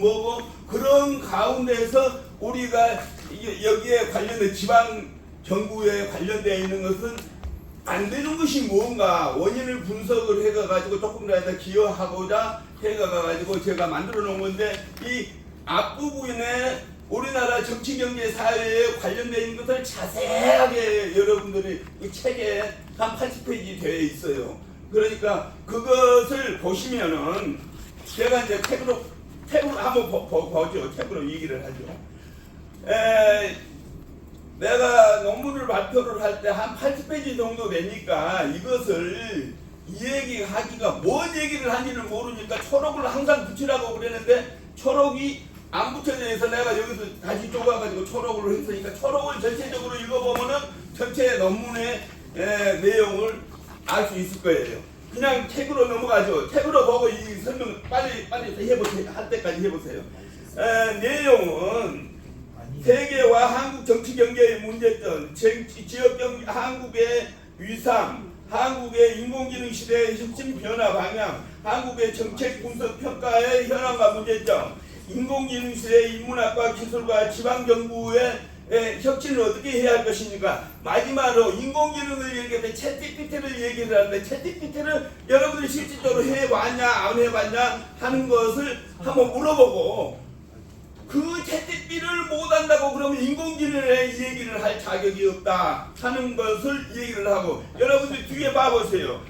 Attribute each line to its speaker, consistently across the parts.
Speaker 1: 뭐고 그런 가운데서 우리가 이- 여기에 관련된 지방 정부에 관련되어 있는 것은 안 되는 것이 뭔가 원인을 분석을 해가지고 조금이라도 기여하고자 해가지고 제가 만들어 놓은 건데 이 앞부분에 우리나라 정치 경제 사회에 관련되어 있는 것을 자세하게 여러분들이 이 책에 한 80페이지 되어 있어요. 그러니까 그것을 보시면은 제가 이제 책으로 책으로 한번 보, 보, 보죠. 책으로 얘기를 하죠. 에, 내가 논문을 발표를 할 때 한 80페이지 정도 되니까 이것을 이 얘기하기가 뭔 얘기를 하는지를 모르니까 초록을 항상 붙이라고 그랬는데 초록이 안 붙여져 있어 내가 여기서 다시 좁아가지고 초록으로 했으니까 초록을 전체적으로 읽어보면은 전체 논문의 에, 내용을 알 수 있을 거예요. 그냥 책으로 넘어가죠. 책으로 보고 이 설명 빨리 빨리 해보세요. 할 때까지 해보세요. 에, 내용은 세계와 한국 정치 경제의 문제점, 정치, 지역 경 한국의 위상, 한국의 인공지능 시대의 혁신 변화 방향, 한국의 정책 분석 평가의 현황과 문제점, 인공지능 시대의 인문학과 기술과 지방 정부의 의 혁신을 어떻게 해야 할 것입니까? 마지막으로 인공지능을 얘기할 때 챗GPT를 얘기를 하는데 챗GPT를 여러분들이 실질적으로 해봤냐 안 해봤냐 하는 것을 한번 물어보고 그 채찍비를 못한다고 그러면 인공지능에 이 얘기를 할 자격이 없다 하는 것을 얘기를 하고 여러분들 뒤에 봐보세요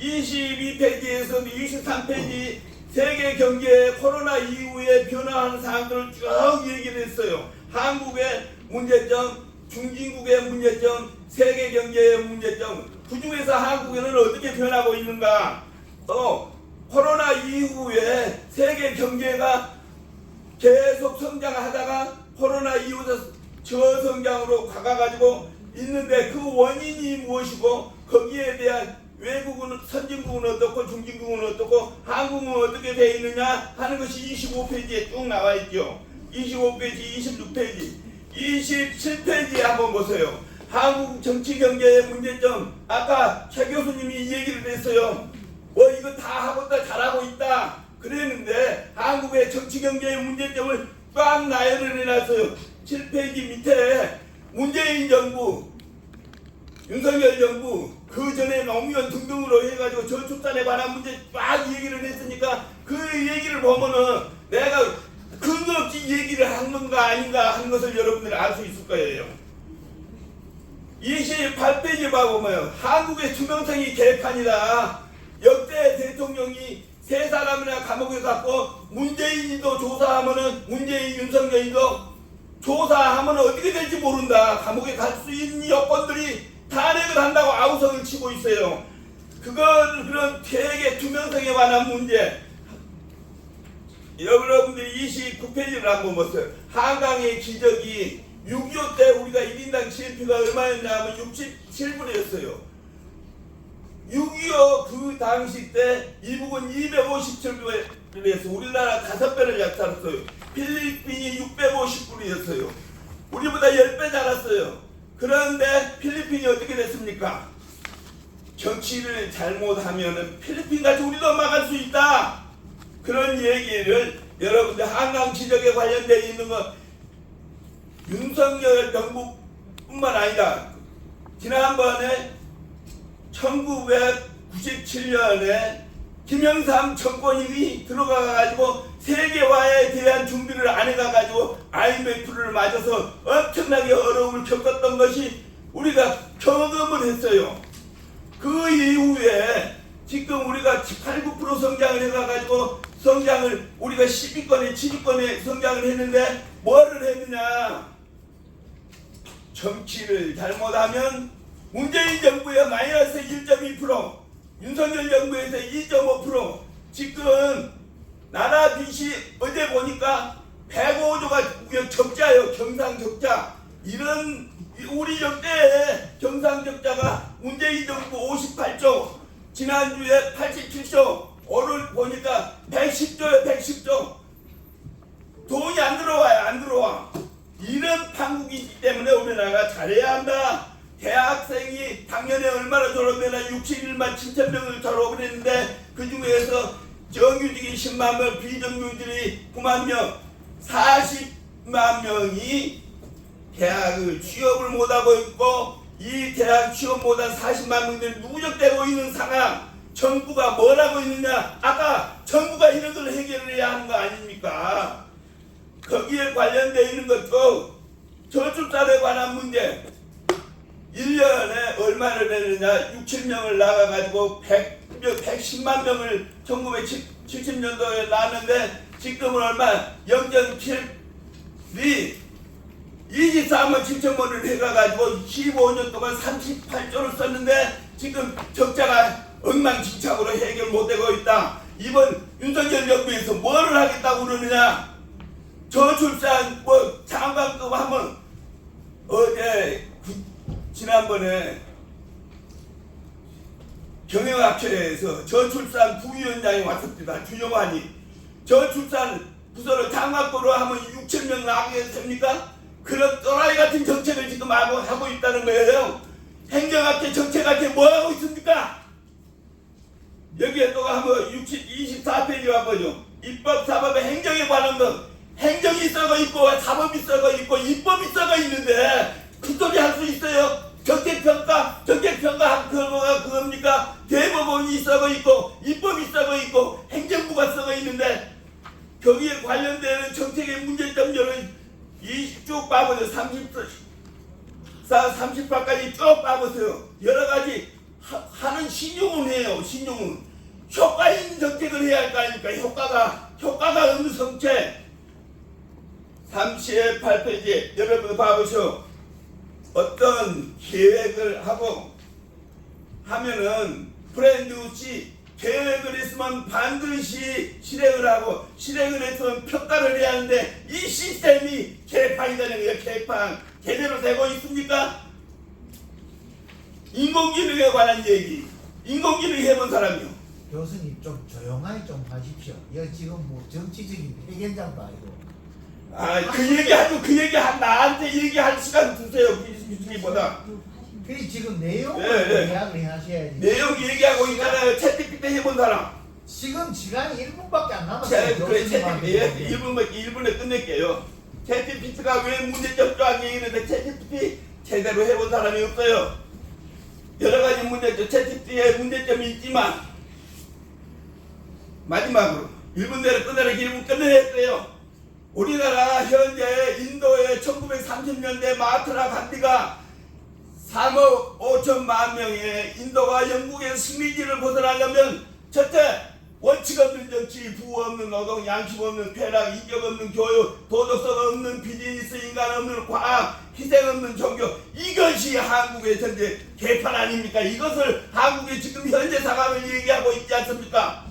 Speaker 1: 22페이지에서 23페이지 세계 경제 코로나 이후에 변화하는 사항들을 쭉 얘기를 했어요 한국의 문제점 중진국의 문제점 세계 경제의 문제점 그 중에서 한국에는 어떻게 변하고 있는가 또 코로나 이후에 세계 경제가 계속 성장하다가 코로나 이후에 저성장으로 가가지고 있는데 그 원인이 무엇이고 거기에 대한 외국은 선진국은 어떻고 중진국은 어떻고 한국은 어떻게 되어 있느냐 하는 것이 25페이지에 쭉 나와 있죠. 25페이지, 26페이지, 27페이지에 한번 보세요. 한국 정치 경제의 문제점 아까 최 교수님이 이 얘기를 했어요. 뭐 이거 다 하고 있다 잘하고 있다 그랬는데 한국의 정치 경제의 문제점을 꽉 나열을 해놨어요 7페이지 밑에 문재인 정부 윤석열 정부 그 전에 노무현 등등으로 해가지고 저출산에 관한 문제 막 얘기를 했으니까 그 얘기를 보면은 내가 근거 없이 얘기를 한 건가 아닌가 하는 것을 여러분들이 알 수 있을 거예요 28페이지 봐보면 한국의 투명성이 개판이다. 역대 대통령이 세 사람이나 감옥에 갔고 문재인이도 조사하면은 문재인 윤석열이도 조사하면 어떻게 될지 모른다. 감옥에 갈 수 있는 여건들이 탄핵을 한다고 아우성을 치고 있어요. 그건 그런 되게 투명성에 관한 문제. 여러분들이 29페이지를 한번 보세요. 한강의 기적이 6.25 때 우리가 1인당 GNP가 얼마였냐면 67불이었어요. 6.25그 당시 때 이북은 257불에서 우리나라 다섯 배를 약탈했어요. 필리핀이 650불이었어요. 우리보다 10배 잘했어요. 그런데 필리핀이 어떻게 됐습니까? 정치를 잘못하면은 필리핀 같이 우리도 막을 수 있다. 그런 얘기를 여러분들 한강 지적에 관련되어 있는 것 윤석열 정부뿐만 아니라 지난번에 1997년에 김영삼 정권이 들어가 가지고 세계화에 대한 준비를 안 해가 가지고 IMF를 맞아서 엄청나게 어려움을 겪었던 것이 우리가 경험을 했어요. 그 이후에 지금 우리가 8, 9% 성장을 해가 가지고 성장을 우리가 10위권에 7위권에 성장을 했는데 뭐를 했느냐? 정치를 잘못하면 문재인 정부의 마이너스 1.2%, 윤석열 정부에서 2.5%, 지금 나라 빚이 어제 보니까 105조가 적자요, 경상 적자. 이런 우리 역대의 경상 적자가 문재인 정부 58조, 지난주에 87조, 오늘 보니까 110조에 110조. 돈이 안 들어와요, 안 들어와. 이런 판국이기 때문에 우리나라가 잘해야 한다. 대학생이 작년에 얼마나 졸업했나 61만 7천 명을 졸업을 했는데 그 중에서 정규직이 10만 명, 비정규직이 9만 명, 40만 명이 대학을 취업을 못하고 있고 이 대학 취업 못한 40만 명들이 누적되고 있는 상황 정부가 뭘 하고 있느냐 아까 정부가 이런 걸 해결을 해야 하는 거 아닙니까 거기에 관련되어 있는 것도 저출산에 관한 문제 1년에 얼마를 내느냐 6, 7명을 나가가지고 100, 110만 명을 1970년도에 낳았는데 지금은 얼마 0.7이 24만 7천 원을 해가가지고 15년 동안 38조를 썼는데 지금 적자가 엉망진창으로 해결 못되고 있다. 이번 윤석열 정부에서 뭐를 하겠다고 그러느냐? 저출산 뭐 장관급 한번 어제 그- 지난번에 경영학회에서 저출산 부위원장이 왔습니다. 주영환이 저출산 부서를 장관급으로 하면 6천 명 나가게 됩니까? 그런 또라이 같은 정책을 지금 하고, 하고 있다는 거예요. 행정학회 정책학회 뭐 하고 있습니까? 여기에 또 한번 60, 24페이지 와보죠. 입법, 사법의 행정에 관한 것. 행정이 썩어 있고 사법이 썩어 있고 입법이 썩어 있는데 그 소리 할 수 있어요? 정책평가, 정책평가 결과가 그겁니까? 대법원이 썩어 있고 입법이 썩어 있고 행정부가 썩어 있는데 거기에 관련되는 정책의 문제점들은 이쭉 봐보세요. 30, 30파까지 쭉 봐보세요. 여러 가지 하, 하는 신용은 해요. 신용은. 효과 있는 정책을 해야 할 거 아닙니까? 효과가, 효과가 없는 정책. 38페이지 여러분 봐보시오. 어떤 계획을 하고 하면은 씨 계획을 했으면 반드시 실행을 하고 실행을 했으면 평가를 해야 하는데 이 시스템이 개판이 되는 거예요 개판 제대로 되고 있습니까? 인공지능에 관한 얘기 인공지능 해본 사람이요
Speaker 2: 교수님 좀 조용하게 좀 하십시오. 이거 지금 뭐 정치적인 회견장도 아니고.
Speaker 1: 아그 얘기 하고 그 얘기 한 나한테 얘기할 시간 주세요 교수님보다
Speaker 2: 그래 지금 내용을
Speaker 1: 예, 예.
Speaker 2: 이야기를 하셔야지.
Speaker 1: 내용 얘기하고 있잖아요 채팅피 때 해본 사람
Speaker 2: 지금 시간이 1분밖에 안
Speaker 1: 자,
Speaker 2: 남았어요.
Speaker 1: 그래
Speaker 2: 교수님한테.
Speaker 1: 채팅피 1분만 1분에 끝낼게요. 채팅피트가 왜 문제점 또한 얘기는데 채팅피 제대로 해본 사람이 없어요. 여러 가지 문제점, 채팅피에 문제점이 있지만 마지막으로 1분 내로 끝내라 1분 끝내냈어요. 우리나라 현재 인도의 1930년대 마하트라 간디가 3억 5천만 명의 인도와 영국의 식민지를 벗어나려면 첫째 원칙 없는 정치, 부호 없는 노동, 양심 없는 쾌락, 인격 없는 교육, 도덕성 없는 비즈니스, 인간 없는 과학, 희생 없는 종교 이것이 한국의 현재 개판 아닙니까? 이것을 한국의 지금 현재 상황을 얘기하고 있지 않습니까?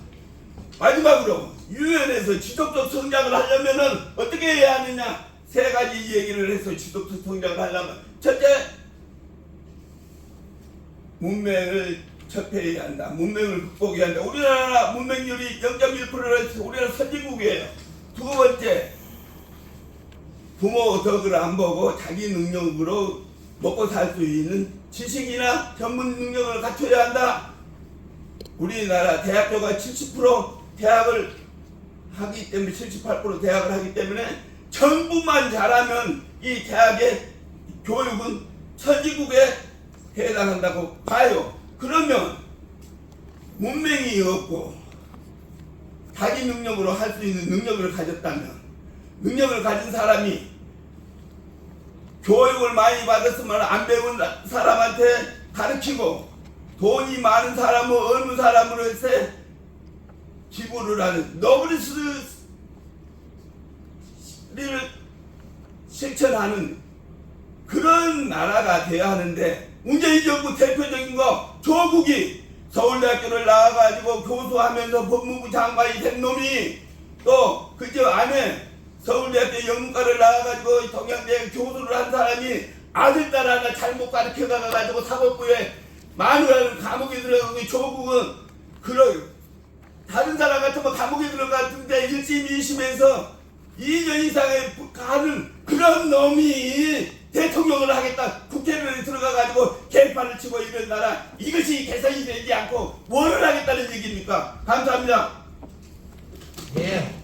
Speaker 1: 마지막으로 유엔에서 지속적 성장을 하려면은 어떻게 해야 하느냐? 세 가지 얘기를 해서 지속적 성장을 하려면 첫째 문맹을 접해야 한다. 문맹을 극복해야 한다. 우리나라 문맹률이 0.1%라 우리나라 선진국이에요. 두 번째 부모 덕을 안 보고 자기 능력으로 먹고 살 수 있는 지식이나 전문 능력을 갖춰야 한다. 우리나라 대학교가 70% 대학을 하기 때문에 78% 대학을 하기 때문에 정부만 잘하면 이 대학의 교육은 선진국에 해당한다고 봐요. 그러면 문맹이 없고 자기 능력으로 할 수 있는 능력을 가졌다면 능력을 가진 사람이 교육을 많이 받았으면 안 배운 사람한테 가르치고 돈이 많은 사람은 어느 사람으로 해서 기부를 하는 노블리스를 실천하는 그런 나라가 돼야 하는데 문재인 정부 대표적인 거 조국이 서울대학교를 나와가지고 교수하면서 법무부 장관이 된 놈이 또 그저 안에 서울대학교 영문과를 나와가지고 동양대 교수를 한 사람이 아들 딸 하나 잘못 가르쳐가가지고 사법부에 마누라를 감옥에 들어가고 조국은 그런 다른 사람 같으면 감옥에 들어갔는데 1심 2심에서 2년 이상의 가는 그런 놈이 대통령을 하겠다. 국회를 들어가가지고 개판을 치고 이런 나라 이것이 개선이 되지 않고 뭐를 하겠다는 얘기입니까? 감사합니다.
Speaker 2: 예.